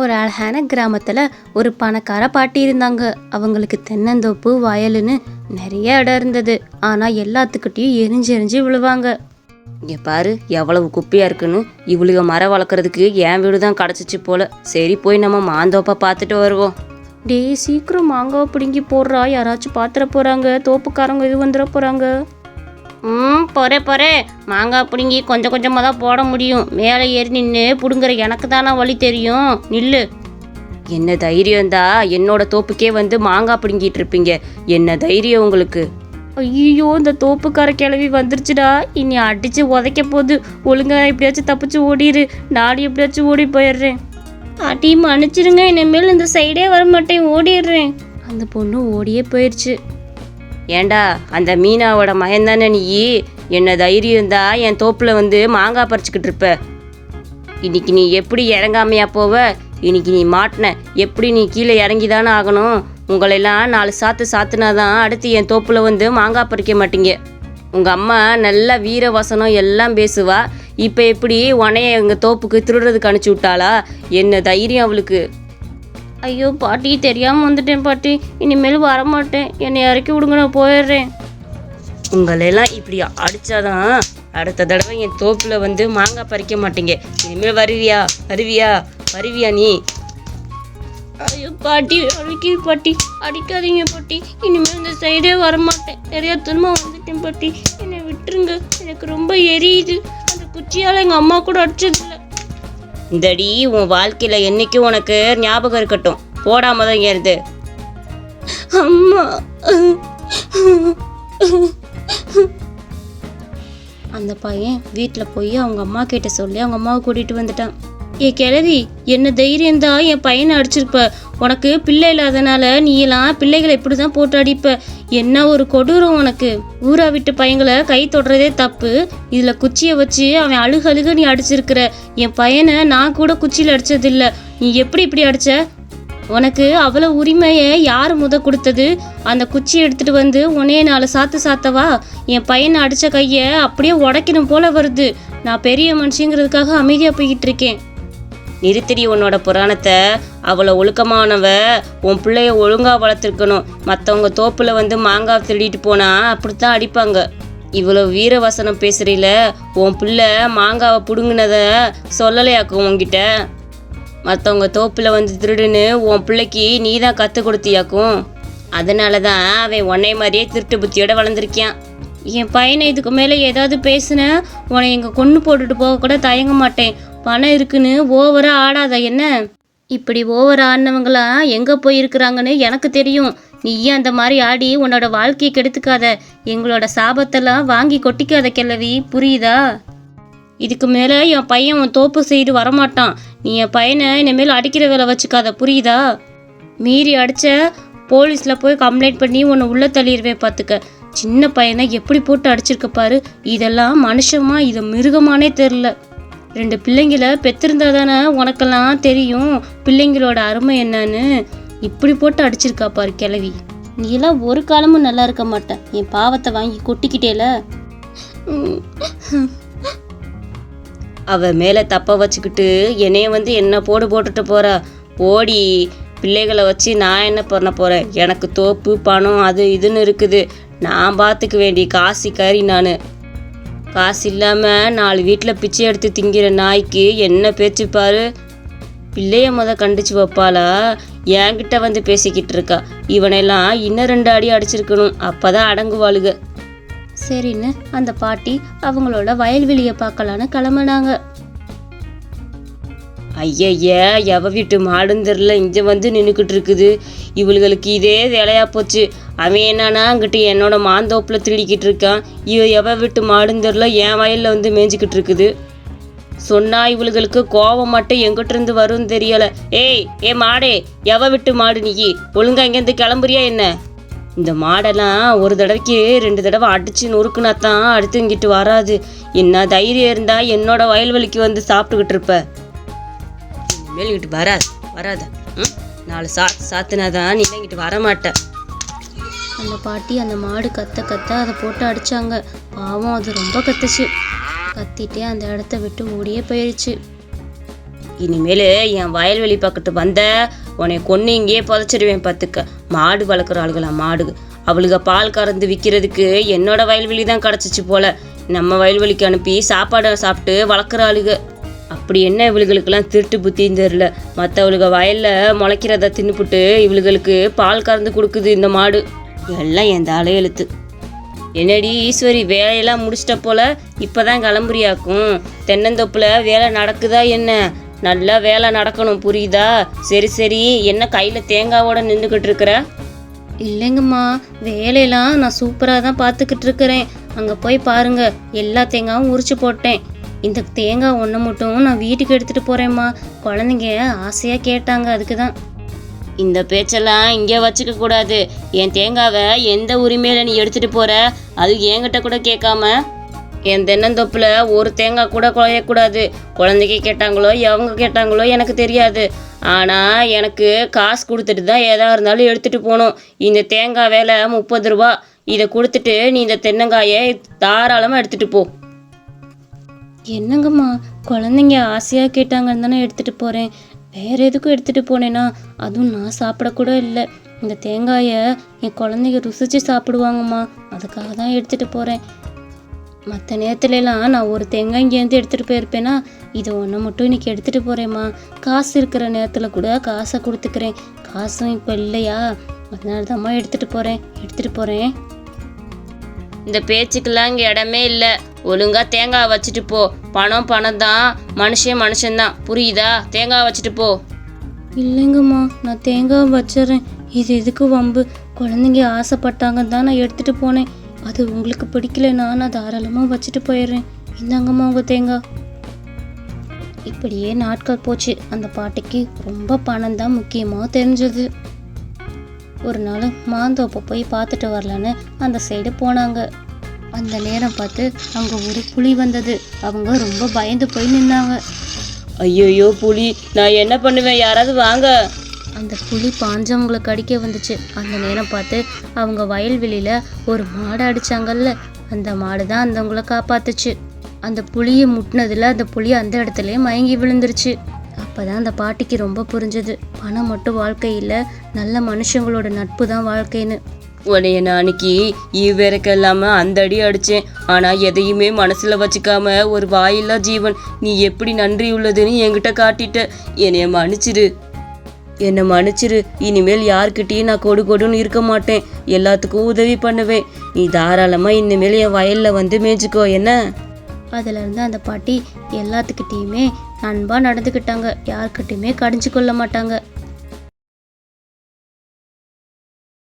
ஒரு அழகான கிராமத்தில் ஒரு பணக்கார பாட்டி இருந்தாங்க. அவங்களுக்கு தென்னந்தோப்பு வயலுன்னு நிறைய இடம் இருந்தது. ஆனால் எல்லாத்துக்கிட்டையும் எரிஞ்சு எரிஞ்சு விழுவாங்க. இங்கே பாரு எவ்வளவு குப்பையாக இருக்குன்னு. இவளுக மரம் வளர்க்குறதுக்கு என் வீடு தான் கிடச்சிச்சு போல. சரி போய் நம்ம மாந்தோப்பை பார்த்துட்டு வருவோம். டேய் சீக்கிரம் மாங்காவை பிடுங்கி போடுறா. யாராச்சும் பாத்திர போகிறாங்க தோப்புக்காரங்க இது வந்துட போகிறாங்க ம் பொறே பொறே. மாங்காய் பிடுங்கி கொஞ்சம் கொஞ்சமாக தான் போட முடியும். மேலே ஏறி நின்று பிடுங்குற எனக்கு தானே வழி தெரியும். நில்லு. என்ன தைரியம்தா என்னோட தோப்புக்கே வந்து மாங்காய் பிடுங்கிட்டு இருப்பீங்க. என்ன தைரியம் உங்களுக்கு? ஐயோ இந்த தோப்புக்கார கிளவி வந்துருச்சுடா. இனி அடித்து உதைக்க போகுது. ஒழுங்காக எப்படியாச்சும் தப்பிச்சு ஓடிடு நானும் எப்படியாச்சும் ஓடி போயிடுறேன். பாட்டி மன்னிச்சிருங்க. இனிமேல் இந்த சைடே வர மாட்டேன் ஓடிடுறேன். அந்த பொண்ணு ஓடியே போயிடுச்சு ஏண்டா அந்த மீனாவோட மகன் தானே நீ? என்ன தைரியம் தான் என் தோப்பில் வந்து மாங்காய் பறிச்சுக்கிட்டு இருப்ப. இன்னைக்கு நீ எப்படி இறங்காமையா போவ? இன்னைக்கு நீ மாட்டின. எப்படி நீ கீழே இறங்கி தானே ஆகணும்? உங்களெல்லாம் நாலு சாத்து சாத்துனாதான் அடுத்து என் தோப்பில் வந்து மாங்காய் பறிக்க மாட்டீங்க. உங்கள் அம்மா நல்ல வீர வசனம் எல்லாம் பேசுவா. இப்போ எப்படி உனைய எங்கள் தோப்புக்கு திருடுறதுக்கு அனுப்பிச்சி விட்டாளா? என்ன தைரியம் அவளுக்கு? ஐயோ பாட்டி தெரியாமல் வந்துட்டேன் பாட்டி. இனிமேல் வரமாட்டேன். என்னை இறக்கி விடுங்க நான் போயிடுறேன். உங்களெல்லாம் இப்படி அடிச்சாதான் அடுத்த தடவை என் தோப்புல வந்து மாங்காய் பறிக்க மாட்டீங்க. இனிமேல் வருவியா? வருவியா? வருவியா நீ? ஐயோ பாட்டி அடிக்கிது பாட்டி. அடிக்காதீங்க பாட்டி. இனிமேல் இந்த சைடே வரமாட்டேன். தெரியாதனமாக வந்துட்டேன் பாட்டி. என்னை விட்டுருங்க. எனக்கு ரொம்ப எரியுது. அந்த குச்சியால் எங்கள் அம்மா கூட அடிச்சதில்ல. இந்த அடி உன் வாழ்க்கையில் என்னைக்கும் உனக்கு ஞாபகம் இருக்கட்டும். போடாம தான் ஏறுது அம்மா. அந்த பையன் வீட்டில் போய் அவங்க அம்மா கிட்ட சொல்லி அவங்க அம்மாவை கூட்டிகிட்டு வந்துட்டான். ஏ கிழவி என்ன தைரியம் தான் என் பையனை அடிச்சிருப்ப? உனக்கு பிள்ளை இல்லாதனால நீ எல்லாம் பிள்ளைகளை இப்படி தான் போட்டு அடிப்ப? என்ன ஒரு கொடூரம் உனக்கு? ஊரா விட்டு பையங்களை கை தொடுறதே தப்பு. இதில் குச்சியை வச்சு அவன் அழுக அழுக நீ அடிச்சிருக்கிற. என் பையனை நான் கூட குச்சியில் அடிச்சதில்ல. நீ எப்படி இப்படி அடிச்ச? உனக்கு அவ்வளோ உரிமையை யார் முத கொடுத்தது? அந்த குச்சி எடுத்துட்டு வந்து உன்னைய நாலு சாத்து சாத்தவா? என் பையனை அடித்த கையை அப்படியே உடைக்கணும் போல வருது. நான் பெரிய மனுஷங்கிறதுக்காக அமைதியாக போய்கிட்டு இருக்கேன். நிறுத்தடி உன்னோட புராணத்தை. அவளை ஒழுக்கமானவ உன் பிள்ளைய ஒழுங்காக வளர்த்துருக்கணும். மற்றவங்க தோப்பில் வந்து மாங்காய் திருடிட்டு போனா அப்படித்தான் அடிப்பாங்க. இவ்வளோ வீரவசனம் பேசுறீல உன் பிள்ளை மாங்காவை பிடுங்கினதை சொல்லலையாக்கும் உங்ககிட்ட மற்றவங்க தோப்பில் வந்து திருடுன்னு உன் பிள்ளைக்கு நீ தான் கற்றுக் கொடுத்தியாக்கும். அதனால தான் அவன் உன்னை மாதிரியே திருட்டு புத்தியோட வளர்ந்துருக்கியான். என் பையனை இதுக்கு மேலே ஏதாவது பேசுனேன் உன்னை எங்கள் கொன்று போட்டுட்டு போக கூட தயங்க மாட்டேன். பணம் இருக்குன்னு ஓவராக ஆடாத என்ன? இப்படி ஓவர் ஆடினவங்களாம் எங்கே போயிருக்கிறாங்கன்னு எனக்கு தெரியும். நீயே அந்த மாதிரி ஆடி உன்னோட வாழ்க்கையை கெடுத்துக்காத. எங்களோட சாபத்தெல்லாம் வாங்கி கொட்டிக்காத கிழவி புரியுதா? இதுக்கு மேலே என் பையன் உன் தோப்பு சைடு வரமாட்டான். நீ என் பையனை இனிமேல் அடிக்கிற வேலை வச்சுக்காத புரியுதா? மீறி அடித்த போலீஸில் போய் கம்ப்ளைண்ட் பண்ணி உன்னை உள்ளே தள்ளிடுவேன் பார்த்துக்க சின்ன பையனை எப்படி போட்டு அடிச்சிருக்க பாரு? இதெல்லாம் மனுஷமா இது மிருகமானே தெரில ரெண்டு பிள்ளைங்கள பெற்றிருந்தா தானே உனக்கெல்லாம் தெரியும். பிள்ளைங்களோட அருமை என்னன்னு. இப்படி போட்டு அடிச்சிருக்கா பாரு கிளவி நீ எல்லாம் ஒரு காலமும் நல்லா இருக்க மாட்டேன் என் பாவத்தை வாங்கி கொட்டிக்கிட்டேல. அவ மேலே தப்ப வச்சுக்கிட்டு என்னைய வந்து என்ன போடு போட்டுட்டு போறா. போடி பிள்ளைகளை வச்சு நான் என்ன பண்ண போகிறேன் எனக்கு தோப்பு பணம் அது இதுன்னு இருக்குது. நான் பார்த்துக்க வேண்டிய காசி கறி நான். காசு இல்லாமல் நாலு வீட்டில் பிச்சை எடுத்து திங்கிற நாய்க்கு என்ன பேச்சு பிள்ளைய முத கண்டிச்சு வைப்பாளா? என்கிட்ட வந்து பேசிக்கிட்டு இருக்கா. இவனெல்லாம் இன்னும் ரெண்டு அடி அடிச்சிருக்கணும். அப்பதான் அடங்குவாளுக. சரின்னு அந்த பாட்டி அவங்களோட வயல்வெளியை பார்க்கலான்னு கிளம்புனாங்க. ஐயையே எவ வீட்டு மாடுன்னு தெரில இங்கே வந்து நின்றுக்கிட்டு இருக்குது. இவளுகளுக்கு இதே வேலையா போச்சு. அவன் என்னன்னா அங்கிட்டு என்னோட மாந்தோப்பில் திருடிக்கிட்டு இருக்கான். இவ எவ வீட்டு மாடுன்னு தெரில என் வயலில் வந்து மேய்ஞ்சிக்கிட்டு இருக்குது. சொன்னா இவளுகளுக்கு கோவம் மட்டும் எங்கிட்டிருந்து வரும்னு தெரியல. ஏய் ஏ மாடே எவ விட்டு மாடு நீ? ஒழுங்கா இங்கேருந்து கிளம்புறியா என்ன? இந்த மாடெல்லாம் ஒரு தடவைக்கு ரெண்டு தடவை அடித்து நொறுக்குனா தான் அடுத்து இங்கிட்டு வராது. என்ன தைரியம் இருந்தால் என்னோட வயல்வெளிக்கு வந்து சாப்பிட்டுக்கிட்டு இருப்பேன் இனிமேல் இங்கிட்டு வராது வராத. ம்? நாலு சாத்து சாத்துனாதான் நீ இங்கிட்டு வரமாட்ட. அந்த பாட்டி அந்த மாடு கத்த கத்த அதை போட்டு அடிச்சாங்க. பாவம் அது ரொம்ப கத்துச்சு. கத்திட்டே அந்த இடத்த விட்டு ஓடியே போயிடுச்சு இனிமேல் என் வயல்வெளி பக்கத்து வந்த உன்னை கொன்று இங்கேயே புதைச்சிடுவேன் பார்த்துக்க மாடு வளர்க்குற ஆளுகளா மாடு? அவளுக பால் கறந்து விற்கிறதுக்கு என்னோட வயல்வெளி தான் கிடச்சிச்சு போல. நம்ம வயல்வெளிக்கு அனுப்பி சாப்பாடை சாப்பிட்டு வளர்க்குற ஆளுக. அப்படி என்ன இவளுகளுக்கெல்லாம் திருட்டு புத்தின்னு தெரில மற்றவளுக வயலில் முளைக்கிறத தின்னுப்புட்டு இவளுகளுக்கு பால் கறந்து கொடுக்குது இந்த மாடு. எல்லாம் என் தலையெழுத்து என்னடி ஈஸ்வரி வேலையெல்லாம் முடிச்சிட்ட போல இப்பதான் கிளம்புறியாக்கும்? தென்னந்தோப்பில் வேலை நடக்குதா என்ன? நல்லா வேலை நடக்கணும் புரியுதா? சரி சரி என்ன கையில் தேங்காவோட நின்றுக்கிட்டு இருக்கிற? இல்லைங்கம்மா வேலையெல்லாம் நான் சூப்பராக தான் பார்த்துக்கிட்டு இருக்கிறேன். அங்கே போய் பாருங்க எல்லா தேங்காவும் உரிச்சு போட்டேன். இந்த தேங்காய் ஒன்று மட்டும் நான் வீட்டுக்கு எடுத்துகிட்டு போகிறேம்மா குழந்தைங்க ஆசையாக கேட்டாங்க அதுக்கு தான் இந்த பேச்செல்லாம் இங்கே வச்சுக்க கூடாது. என் தேங்காவை எந்த உரிமையில நீ எடுத்துட்டு போற? அது என்கிட்ட கூட கேட்காம. என் தென்னந்தொப்பில் ஒரு தேங்காய் கூட குழையக்கூடாது. குழந்தைக்கு கேட்டாங்களோ எவங்க கேட்டாங்களோ எனக்கு தெரியாது. ஆனால் எனக்கு காசு கொடுத்துட்டு தான் எதா இருந்தாலும் எடுத்துகிட்டு போகணும். இந்த தேங்காய் விலை முப்பது ரூபா. இதை கொடுத்துட்டு நீ இந்த தென்னங்காயை தாராளமாக எடுத்துகிட்டு போ. என்னங்கம்மா குழந்தைங்க ஆசையாக கேட்டாங்கன்னு தானே எடுத்துகிட்டு போகிறேன் வேறு எதுக்கும் எடுத்துகிட்டு போனேன்னா அதுவும் நான் சாப்பிடக்கூட இல்லை. இந்த தேங்காயை என் குழந்தைங்க ருசிச்சு சாப்பிடுவாங்கம்மா. அதுக்காக தான் எடுத்துகிட்டு போகிறேன் மற்ற நேரத்துலலாம் நான் ஒரு தேங்காய் இங்கேருந்து எடுத்துகிட்டு போயிருப்பேன்னா இது ஒன்று மட்டும் இன்றைக்கி எடுத்துகிட்டு போகிறேம்மா காசு இருக்கிற நேரத்தில் கூட காசை கொடுத்துக்கிறேன். காசும் இப்போ இல்லையா? அதனால தான்மா எடுத்துகிட்டு போகிறேன் எடுத்துகிட்டு போகிறேன் இந்த பேச்சுக்கெல்லாம் இங்கே இடமே இல்லை. ஒழுங்கா தேங்காய் வச்சுட்டு போ. பணம் பணம் தான் மனுஷன் மனுஷன்தான். புரியுதா? தேங்காய் வச்சுட்டு போ. இல்லைங்கம்மா நான் தேங்காய் வச்சிடறேன் இது எதுக்கு வம்பு? குழந்தைங்க ஆசைப்பட்டாங்கன்னு தான் நான் எடுத்துகிட்டு போனேன். அது உங்களுக்கு பிடிக்கலன்னா நான் தாராளமாக வச்சுட்டு போயிடுறேன். இந்தாங்கம்மா உங்கள் தேங்காய். இப்படியே நாட்கள் போச்சு. அந்த பாட்டிக்கு ரொம்ப பணம் தான் முக்கியமாக தெரிஞ்சது. ஒரு நாள் மாந்தோப்பை போய் பார்த்துட்டு வரலான்னு அந்த சைடு போனாங்க. அந்த நேரம் பார்த்து அங்கே ஒரு புலி வந்தது. அவங்க ரொம்ப பயந்து போய் நின்னாங்க. ஐயோயோ புலி நான் என்ன பண்ணுவேன்? யாராவது வாங்க. அந்த புலி பாஞ்சவங்களை கடிக்க வந்துச்சு. அந்த நேரம் பார்த்து அவங்க வயல்வெளியில் ஒரு மாடை அடிச்சாங்கல்ல. அந்த மாடு தான் அந்தவங்கள காப்பாத்துச்சு. அந்த புலியை முட்டினதுல அந்த புலி அந்த இடத்துலயே மயங்கி விழுந்துருச்சு. அப்பதான் அந்த பாட்டிக்கு ரொம்ப புரிஞ்சது. பணம் மட்டும் வாழ்க்கை இல்லை நல்ல மனுஷங்களோட நட்பு தான் வாழ்க்கைன்னு. உன்னைய நான் அன்னைக்கு ஈவேரக்க இல்லாமல் அந்த அடி அடித்தேன் ஆனால் எதையுமே மனசில் வச்சுக்காம ஒரு வாயில்லா ஜீவன். நீ எப்படி நன்றி உள்ளதுன்னு என்கிட்ட காட்டிட்ட. என்னைய மன்னிச்சிரு. என்னை மன்னிச்சிரு. இனிமேல் யார்கிட்டயும் நான் கொடு கொடுன்னு இருக்க மாட்டேன். எல்லாத்துக்கும் உதவி பண்ணுவேன். நீ தாராளமாக இனிமேல் என் வயலில் வந்து மேய்ச்சிக்கோ என்ன? அதிலிருந்து அந்த பாட்டி எல்லாத்துக்கிட்டேயுமே அன்பாக நடந்துக்கிட்டாங்க. யார்கிட்டயுமே கடிஞ்சு கொள்ள மாட்டாங்க.